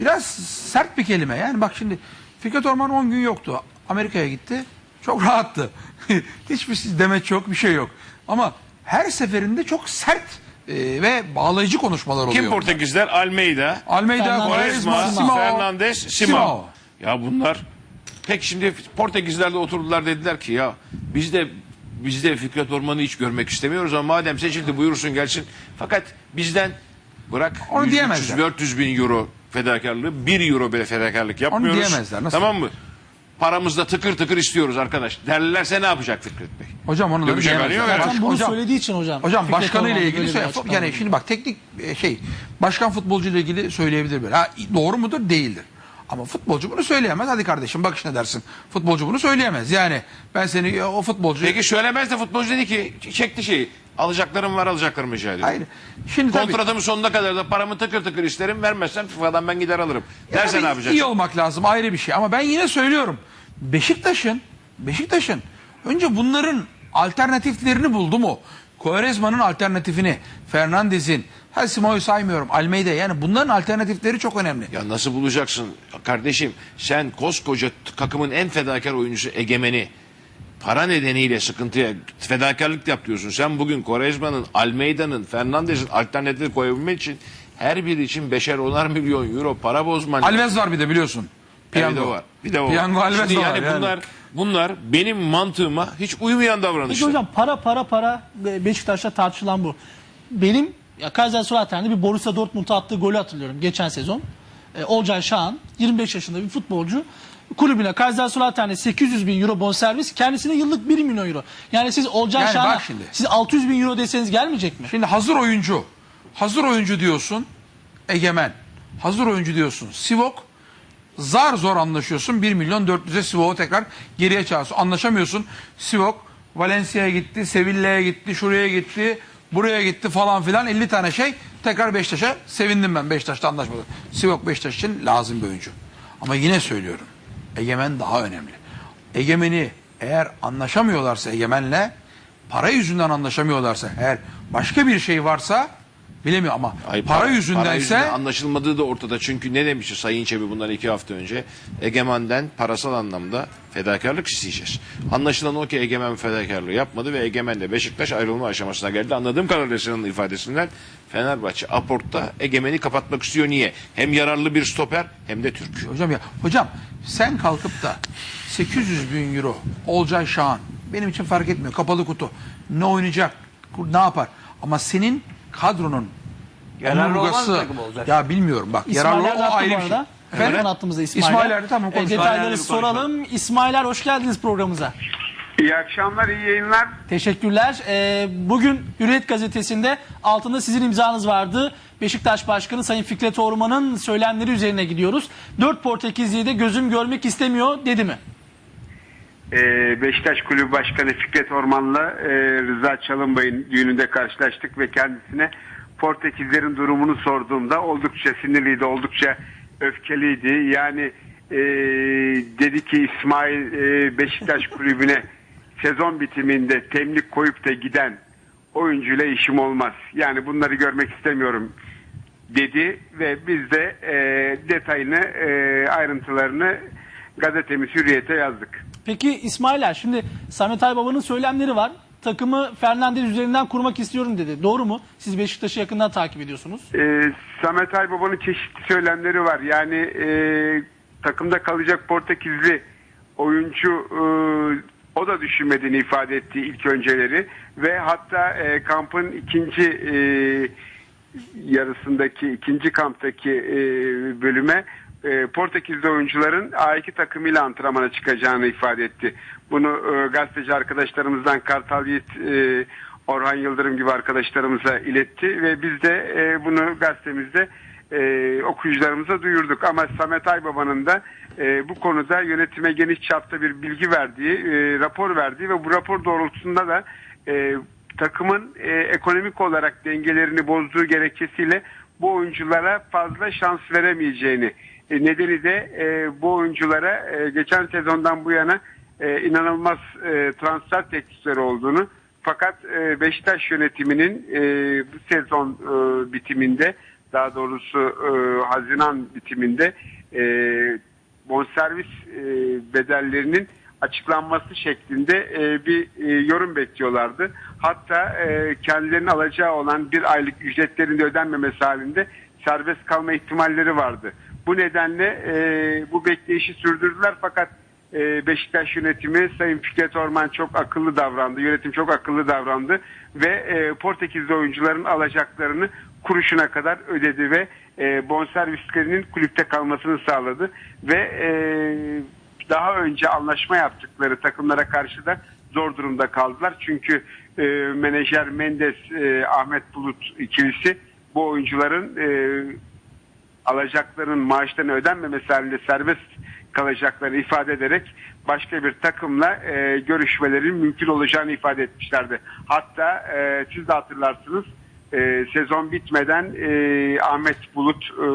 Biraz sert bir kelime. Yani bak şimdi Fikret Orman 10 gün yoktu. Amerika'ya gitti. Çok rahattı. Hiçbir demeç yok, bir şey yok. Ama her seferinde çok sert e, ve bağlayıcı konuşmalar oluyor. Kim Portekizler? Almeida, Almeida, Quaresma, Simao. Fernandes, Simao. Simao. Ya bunlar pek şimdi Portekizler de oturdular dediler ki ya biz de biz de Fikret Orman'ı hiç görmek istemiyoruz ama madem seçildi buyursun gelsin. Fakat bizden bırak Onu 100, diyemezler. 300, 400 bin euro fedakarlığı 1 euro bile fedakarlık yapmıyoruz. diyemezler, nasıl? Tamam mı? Paramızda tıkır tıkır istiyoruz arkadaş. Derlerse ne yapacak Fikret Bey? hocam onu da diyemezler. yani. Hocam bunu hocam, söylediği için hocam. Hocam Fikret başkanıyla Orman ilgili söyle. Yani şimdi bak teknik e, şey başkan futbolcu ile ilgili söyleyebilir böyle. Ha, doğru mudur? Değildir. Ama futbolcu bunu söyleyemez. Hadi kardeşim bak ne dersin. Futbolcu bunu söyleyemez. Yani ben seni e, o futbolcu Peki söylemez de futbolcu dedi ki çekti şeyi. Alacaklarım var alacaklarımı rica ediyorum. Hayır. Şimdi tabii Kontratımı sonuna kadar da paramı tıkır tıkır isterim. Vermezsen FIFA'dan ben gider alırım. Derse Tabii ne yapacaksın? İyi olmak lazım ayrı bir şey. Ama ben yine söylüyorum. Beşiktaş'ın Beşiktaş'ın önce bunların alternatiflerini buldu mu? Quaresma'nın alternatifini, Fernandez'in, ha Simo'yu saymıyorum, Almeida yani bunların alternatifleri çok önemli. Ya nasıl bulacaksın kardeşim? Sen koskoca takımın en fedakar oyuncusu Egemen'i para nedeniyle sıkıntıya fedakarlık yap diyorsun. Sen bugün Quaresma'nın, Almeida'nın, Fernandez'in alternatifi koyabilmek için her biri için beşer onar milyon euro para bozman lazım. Alves var bir de biliyorsun. De Piyango var. Bir de o var. Piyango Alves Şimdi var yani yani. bunlar bunlar benim mantığıma hiç uymayan Peki davranışlar. hocam para para para Be- Beşiktaş'ta tartışılan bu. Benim ya Kaiserslautern'de bir Borussia Dortmund'a attığı golü hatırlıyorum geçen sezon. E, Olcay Şahan 25 yaşında bir futbolcu kulübüne Kaiserslautern'e 800 bin euro bonservis kendisine yıllık 1 milyon euro. Yani siz Olcay Yani Şahan'a şimdi. siz 600 bin euro deseniz gelmeyecek mi? Şimdi hazır oyuncu. Hazır oyuncu diyorsun. Egemen. Hazır oyuncu diyorsun. Sivok. Zar zor anlaşıyorsun. 1 milyon 400'e Sivok'u tekrar geriye çağırsın. Anlaşamıyorsun. Sivok Valencia'ya gitti, Sevilla'ya gitti, şuraya gitti, buraya gitti falan filan 50 tane şey. Tekrar Beşiktaş'a sevindim ben Beşiktaş'ta anlaşmadı. Sivok Beşiktaş için lazım bir oyuncu. Ama yine söylüyorum. Egemen daha önemli. Egemen'i eğer anlaşamıyorlarsa Egemen'le para yüzünden anlaşamıyorlarsa eğer başka bir şey varsa bilemiyorum ama Ay, para, para yüzündense yüzünden anlaşılmadığı da ortada. Çünkü ne demişti Sayın Çebi bundan iki hafta önce? Egemen'den parasal anlamda fedakarlık isteyeceğiz. Anlaşılan o ki Egemen fedakarlığı yapmadı ve Egemen'le Beşiktaş ayrılma aşamasına geldi. Anladığım kadarıyla senin ifadesinden Fenerbahçe aportta Egemen'i kapatmak istiyor. Niye? Hem yararlı bir stoper hem de Türk. hocam ya hocam sen kalkıp da 800 bin euro Olcay Şahan benim için fark etmiyor kapalı kutu ne oynayacak ne yapar ama senin kadronun Yararlı omurgası takım olacak. ya bilmiyorum bak yararlı İsmail o Erdoğan ayrı bu bir şey. arada. Efendim? Telefon hattımızda İsmail. İsmail Erdoğan, tamam, E, konuşalım. detayları İsmail Erdoğan soralım. İsmail Er hoş geldiniz programımıza. İyi akşamlar, iyi yayınlar. Teşekkürler. Ee, bugün Hürriyet gazetesinde altında sizin imzanız vardı. Beşiktaş Başkanı Sayın Fikret Orman'ın söylemleri üzerine gidiyoruz. Dört Portekizli'yi de gözüm görmek istemiyor dedi mi? Ee, Beşiktaş Kulübü Başkanı Fikret Orman'la e, Rıza Çalınbay'ın düğününde karşılaştık ve kendisine Portekizlerin durumunu sorduğumda oldukça sinirliydi, oldukça öfkeliydi. Yani e, dedi ki İsmail e, Beşiktaş Kulübü'ne sezon bitiminde temlik koyup da giden oyuncuyla işim olmaz. Yani bunları görmek istemiyorum dedi ve biz de e, detayını, e, ayrıntılarını gazetemiz Hürriyet'e yazdık. Peki İsmail Er şimdi Samet Aybaba'nın söylemleri var. Takımı Fernandez üzerinden kurmak istiyorum dedi. Doğru mu? Siz Beşiktaş'ı yakından takip ediyorsunuz. E, Samet Aybaba'nın çeşitli söylemleri var. Yani e, takımda kalacak Portekizli oyuncu e, o da düşünmediğini ifade etti ilk önceleri ve hatta e, kampın ikinci e, yarısındaki ikinci kamptaki e, bölüme e, Portekizli oyuncuların A2 takımıyla antrenmana çıkacağını ifade etti. Bunu e, gazeteci arkadaşlarımızdan Kartal Yiğit, e, Orhan Yıldırım gibi arkadaşlarımıza iletti ve biz de e, bunu gazetemizde e, okuyucularımıza duyurduk. Ama Samet Aybaba'nın da e, bu konuda yönetime geniş çapta bir bilgi verdiği, e, rapor verdiği ve bu rapor doğrultusunda da e, takımın e, ekonomik olarak dengelerini bozduğu gerekçesiyle bu oyunculara fazla şans veremeyeceğini nedeni de e, bu oyunculara e, geçen sezondan bu yana e, inanılmaz e, transfer teklifleri olduğunu fakat e, Beşiktaş yönetiminin e, bu sezon e, bitiminde daha doğrusu e, Haziran bitiminde e, bonservis e, bedellerinin açıklanması şeklinde e, bir e, yorum bekliyorlardı. Hatta e, kendilerinin alacağı olan bir aylık ücretlerinde ödenmemesi halinde serbest kalma ihtimalleri vardı. Bu nedenle e, bu bekleyişi sürdürdüler fakat e, Beşiktaş yönetimi Sayın Fikret Orman çok akıllı davrandı. Yönetim çok akıllı davrandı ve e, Portekizli oyuncuların alacaklarını kuruşuna kadar ödedi ve e, bonservislerinin kulüpte kalmasını sağladı ve e, daha önce anlaşma yaptıkları takımlara karşı da zor durumda kaldılar. Çünkü e, menajer Mendes, e, Ahmet Bulut ikilisi bu oyuncuların e, alacaklarının maaşlarını ödenmemesi halinde serbest kalacaklarını ifade ederek başka bir takımla e, görüşmelerin mümkün olacağını ifade etmişlerdi. Hatta e, siz de hatırlarsınız e, sezon bitmeden e, Ahmet Bulut e,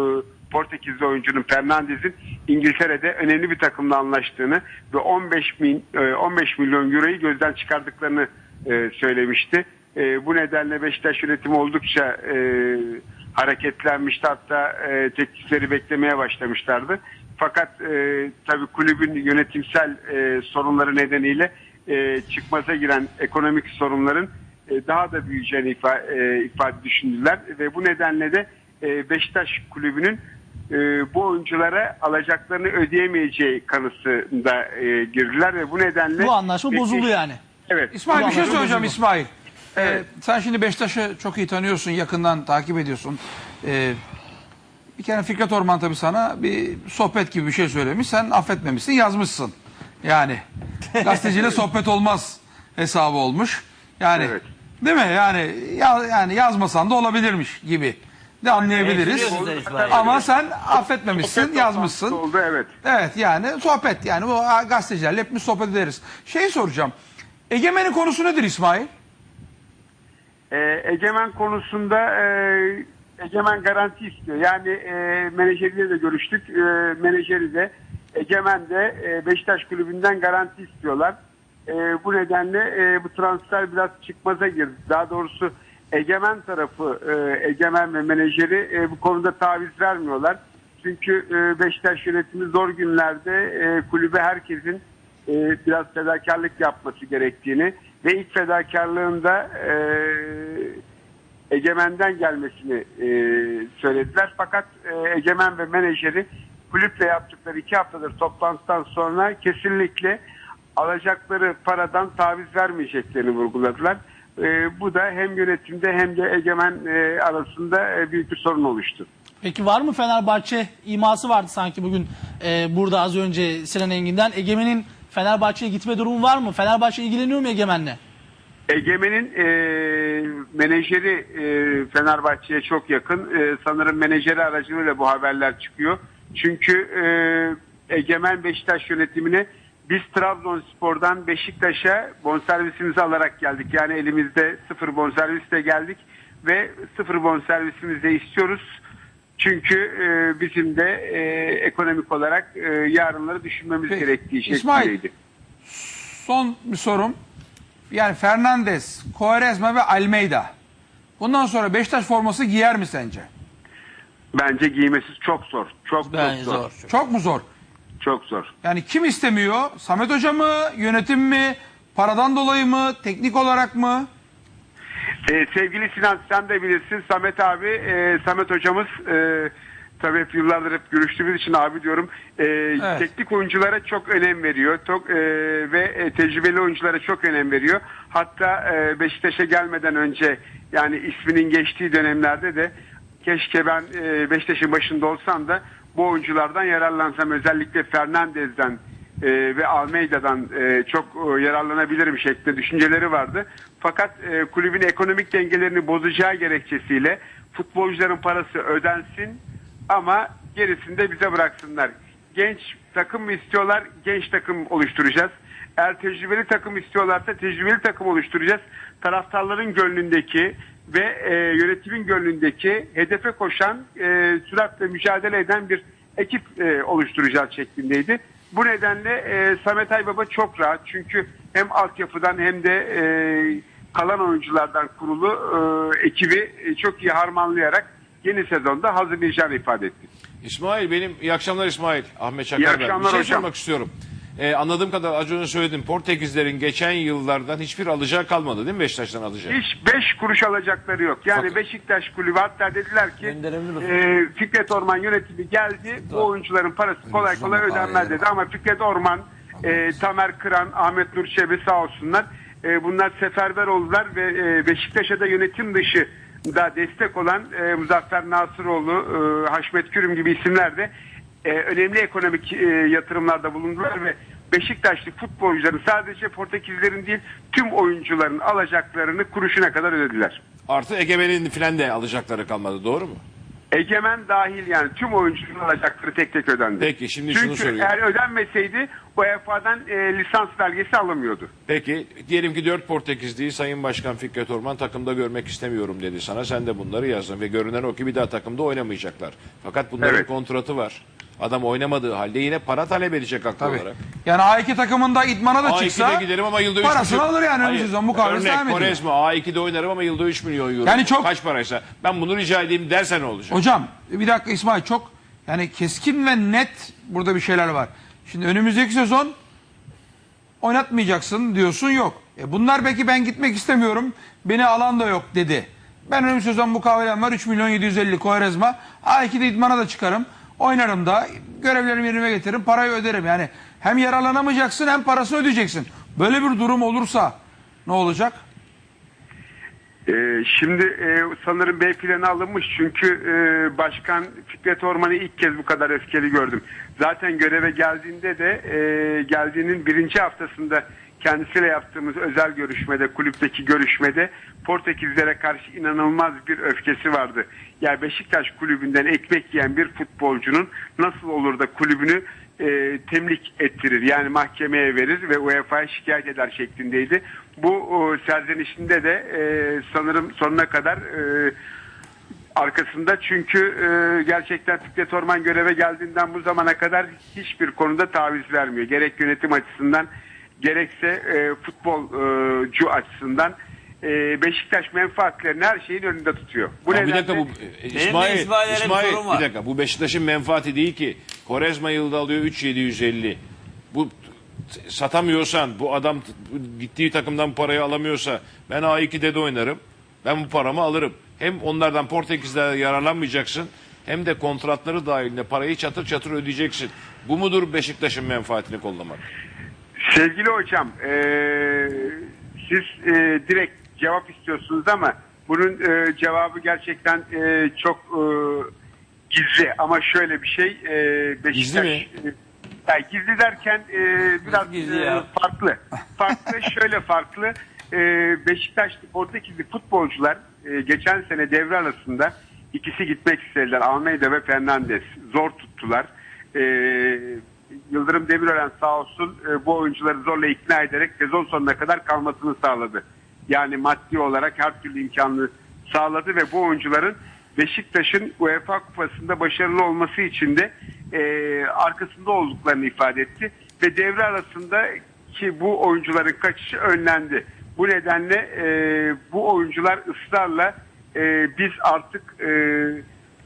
Portekizli oyuncunun Fernandez'in İngiltere'de önemli bir takımla anlaştığını ve 15 bin, e, 15 milyon euroyu gözden çıkardıklarını e, söylemişti. E, bu nedenle Beşiktaş yönetimi oldukça e, hareketlenmişti. Hatta e, teklifleri beklemeye başlamışlardı. Fakat e, tabii kulübün yönetimsel e, sorunları nedeniyle e, çıkmaza giren ekonomik sorunların e, daha da büyüyeceğini ifade, e, ifade düşündüler ve bu nedenle de e, Beşiktaş kulübünün e, bu oyunculara alacaklarını ödeyemeyeceği kanısında e, girdiler ve bu nedenle Bu anlaşma Beşiktaş- bozuldu yani. Evet. İsmail bir şey söyleyeceğim bozuldu. İsmail. Ee, Evet. sen şimdi Beşiktaş'ı çok iyi tanıyorsun, yakından takip ediyorsun. Ee, bir kere Fikret Orman tabii sana bir sohbet gibi bir şey söylemiş. Sen affetmemişsin, yazmışsın. Yani gazeteciyle sohbet olmaz hesabı olmuş. Yani Evet. değil mi? Yani ya, yani yazmasan da olabilirmiş gibi de anlayabiliriz. İsmail. Ama sen affetmemişsin, yazmışsın. Oldu evet. Evet yani sohbet yani bu gazetecilerle hepimiz sohbet ederiz. Şey soracağım. Egemen'in konusu nedir İsmail? E, Egemen konusunda e, Egemen garanti istiyor. Yani e, menajeriyle de görüştük. E, menajeri de Egemen de e, Beşiktaş kulübünden garanti istiyorlar. E, bu nedenle e, bu transfer biraz çıkmaza girdi. Daha doğrusu Egemen tarafı, e, Egemen ve menajeri e, bu konuda taviz vermiyorlar. Çünkü e, Beşiktaş yönetimi zor günlerde e, kulübe herkesin e, biraz fedakarlık yapması gerektiğini ve ilk fedakarlığında e, Egemen'den gelmesini e, söylediler. Fakat e, Egemen ve menajeri kulüple yaptıkları iki haftadır toplantıdan sonra kesinlikle alacakları paradan taviz vermeyeceklerini vurguladılar. E, bu da hem yönetimde hem de Egemen e, arasında e, büyük bir sorun oluştu. Peki var mı Fenerbahçe iması vardı sanki bugün e, burada az önce Sinan Engin'den. Egemen'in Fenerbahçe'ye gitme durumu var mı? Fenerbahçe ilgileniyor mu Egemen'le? Egemen'in e, menajeri e, Fenerbahçe'ye çok yakın. E, sanırım menajeri aracılığıyla bu haberler çıkıyor. Çünkü e, Egemen Beşiktaş yönetimine biz Trabzonspor'dan Beşiktaş'a bonservisimizi alarak geldik. Yani elimizde sıfır bonservisle geldik ve sıfır bonservisimizi de istiyoruz. Çünkü e, bizim de e, ekonomik olarak e, yarınları düşünmemiz Peki. gerektiği İsmail, şeklindeydi. Son bir sorum. Yani Fernandez, Quaresma ve Almeida. Bundan sonra Beşiktaş forması giyer mi sence? Bence giymesi çok zor. Çok Bence çok zor. zor. Çok mu zor? Çok zor. Yani kim istemiyor? Samet Hoca mı? Yönetim mi? Paradan dolayı mı? Teknik olarak mı? Ee, sevgili Sinan sen de bilirsin Samet abi, e, Samet hocamız e, tabii hep yıllardır hep görüştüğümüz için abi diyorum. e, Teknik oyunculara çok önem veriyor. Çok e, ve e, tecrübeli oyunculara çok önem veriyor. Hatta e, Beşiktaş'a gelmeden önce yani isminin geçtiği dönemlerde de keşke ben e, Beşiktaş'ın başında olsam da bu oyunculardan yararlansam özellikle Fernandez'den e, ve Almeida'dan e, çok e, yararlanabilirim şeklinde düşünceleri vardı. Fakat e, kulübün ekonomik dengelerini bozacağı gerekçesiyle futbolcuların parası ödensin ama gerisini de bize bıraksınlar. Genç takım mı istiyorlar? Genç takım oluşturacağız. Eğer tecrübeli takım istiyorlarsa tecrübeli takım oluşturacağız. Taraftarların gönlündeki ve e, yönetimin gönlündeki hedefe koşan, e, süratle mücadele eden bir ekip e, oluşturacağız şeklindeydi. Bu nedenle e, Samet Aybaba çok rahat. Çünkü hem altyapıdan hem de e, kalan oyunculardan kurulu e, ekibi e, çok iyi harmanlayarak yeni sezonda hazırlayacağını ifade etti. İsmail benim iyi akşamlar İsmail. Ahmet Çakar İyi ben. akşamlar Bir şey hocam. sormak istiyorum. Ee, anladığım kadar az önce söyledim. Portekizlerin geçen yıllardan hiçbir alacağı kalmadı değil mi Beşiktaş'tan alacağı? Hiç 5 kuruş alacakları yok. Yani Fakat- Beşiktaş kulübü hatta dediler ki Gönderebilir misin? e, Fikret Orman yönetimi geldi. Bu oyuncuların parası kolay kolay ödenmez dedi. Ama Fikret Orman, e, Tamer Kıran, Ahmet Nur Çebi sağ olsunlar. E, bunlar seferber oldular ve e, Beşiktaş'a da yönetim dışı da destek olan e, Muzaffer Nasıroğlu, e, Haşmet Kürüm gibi isimler de e, önemli ekonomik e, yatırımlarda bulundular ve Beşiktaşlı futbolcuların sadece Portekizlerin değil tüm oyuncuların alacaklarını kuruşuna kadar ödediler. Artı Egemen'in filan de alacakları kalmadı doğru mu? Egemen dahil yani tüm oyuncuların alacakları tek tek ödendi. Peki, şimdi Çünkü şunu soruyorum. eğer ödenmeseydi UEFA'dan e, lisans belgesi alamıyordu. Peki diyelim ki dört Portekizliyi Sayın Başkan Fikret Orman takımda görmek istemiyorum dedi sana. Sen de bunları yazdın ve görünen o ki bir daha takımda oynamayacaklar. Fakat bunların Evet. kontratı var. Adam oynamadığı halde yine para talep edecek haklı Tabii. olarak. Yani A2 takımında idmana da A2'de çıksa giderim ama yılda üç parasını buçuk- alır yani önümüz sezon bu kavrası Örnek devam ediyor. Quaresma A2'de oynarım ama yılda 3 milyon euro. Yani çok- Kaç paraysa. Ben bunu rica edeyim dersen ne olacak? Hocam bir dakika İsmail çok yani keskin ve net burada bir şeyler var. Şimdi önümüzdeki sezon oynatmayacaksın diyorsun yok. E bunlar peki ben gitmek istemiyorum beni alan da yok dedi. Ben önümüzdeki sezon bu kavrem var 3 milyon 750 Koyrezma. A2'de idmana da çıkarım. Oynarım da görevlerimi yerine getiririm parayı öderim. Yani hem yaralanamayacaksın hem parasını ödeyeceksin. Böyle bir durum olursa ne olacak? E, şimdi e, sanırım B planı alınmış çünkü e, Başkan Fikret Orman'ı ilk kez bu kadar öfkeli gördüm. Zaten göreve geldiğinde de e, geldiğinin birinci haftasında kendisiyle yaptığımız özel görüşmede, kulüpteki görüşmede Portekizlere karşı inanılmaz bir öfkesi vardı. Yani Beşiktaş kulübünden ekmek yiyen bir futbolcunun nasıl olur da kulübünü e, temlik ettirir. Yani mahkemeye verir ve UEFA'ya şikayet eder şeklindeydi. Bu o, serzenişinde de e, sanırım sonuna kadar e, arkasında çünkü e, gerçekten Fikret Orman göreve geldiğinden bu zamana kadar hiçbir konuda taviz vermiyor. Gerek yönetim açısından gerekse e, futbolcu açısından e, Beşiktaş menfaatlerini her şeyin önünde tutuyor. Bu Ama bir dakika bu e, İsmail, İsmail'e bir İsmail sorum var. bir dakika bu Beşiktaş'ın menfaati değil ki. Korezma yılda alıyor 3750. Bu t- satamıyorsan bu adam t- bu gittiği takımdan parayı alamıyorsa ben A2'de de oynarım. Ben bu paramı alırım. Hem onlardan Portekiz'de yararlanmayacaksın hem de kontratları dahilinde parayı çatır çatır ödeyeceksin. Bu mudur Beşiktaş'ın menfaatini kollamak? Sevgili hocam, eee, siz eee, direkt cevap istiyorsunuz ama bunun eee, cevabı gerçekten eee, çok eee, gizli. Ama şöyle bir şey, eee Beşiktaş... Gizli mi? eee, yani gizli derken eee, biraz gizli ya? farklı. Farklı, şöyle farklı. Eee Beşiktaşlı, Portekizli futbolcular eee, geçen sene devre arasında ikisi gitmek istediler. Almeida ve Fernandes. Zor tuttular. Eee Yıldırım Demirören sağ olsun e, bu oyuncuları zorla ikna ederek sezon sonuna kadar kalmasını sağladı. Yani maddi olarak her türlü imkanını sağladı ve bu oyuncuların Beşiktaş'ın UEFA kupasında başarılı olması için de e, arkasında olduklarını ifade etti. Ve devre arasında ki bu oyuncuların kaçışı önlendi. Bu nedenle e, bu oyuncular ısrarla e, biz artık e,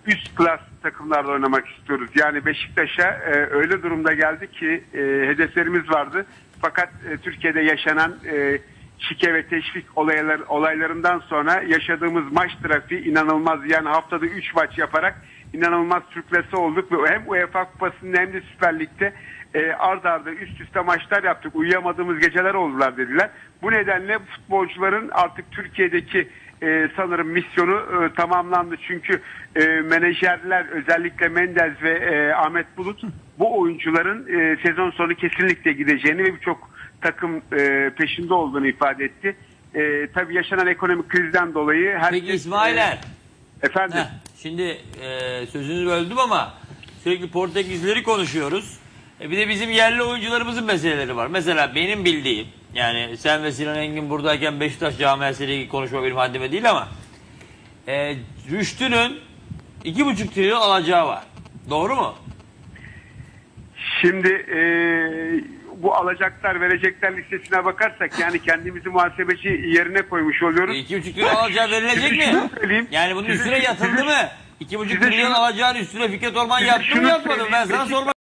üst klas takımlarda oynamak istiyoruz. Yani Beşiktaş'a e, öyle durumda geldi ki e, hedeflerimiz vardı. Fakat e, Türkiye'de yaşanan e, şike ve teşvik olaylar, olaylarından sonra yaşadığımız maç trafiği inanılmaz. Yani haftada 3 maç yaparak inanılmaz sürklase olduk ve hem UEFA Kupası'nda hem de Süper Lig'de e, ard arda üst üste maçlar yaptık. Uyuyamadığımız geceler oldular dediler. Bu nedenle futbolcuların artık Türkiye'deki e, sanırım misyonu e, tamamlandı. Çünkü e, menajerler özellikle Mendez ve e, Ahmet Bulut bu oyuncuların e, sezon sonu kesinlikle gideceğini ve birçok takım e, peşinde olduğunu ifade etti. E, tabii yaşanan ekonomik krizden dolayı herkes... Peki İsmailer. e, efendim. Heh, şimdi e, sözünüzü böldüm ama sürekli Portekizleri konuşuyoruz. E, bir de bizim yerli oyuncularımızın meseleleri var. Mesela benim bildiğim yani sen ve Sinan Engin buradayken Beşiktaş camiasıyla ilgili konuşma benim haddime değil ama e, Rüştü'nün iki buçuk trilyon alacağı var. Doğru mu? Şimdi e, bu alacaklar verecekler listesine bakarsak yani kendimizi muhasebeci yerine koymuş oluyoruz. E, iki buçuk trilyon alacağı verilecek mi? Yani bunun üstüne yatıldı mı? 2,5 Size milyon şunu- alacağın üstüne Fikret Orman yaptı mı yapmadı mı? Ben sana sormak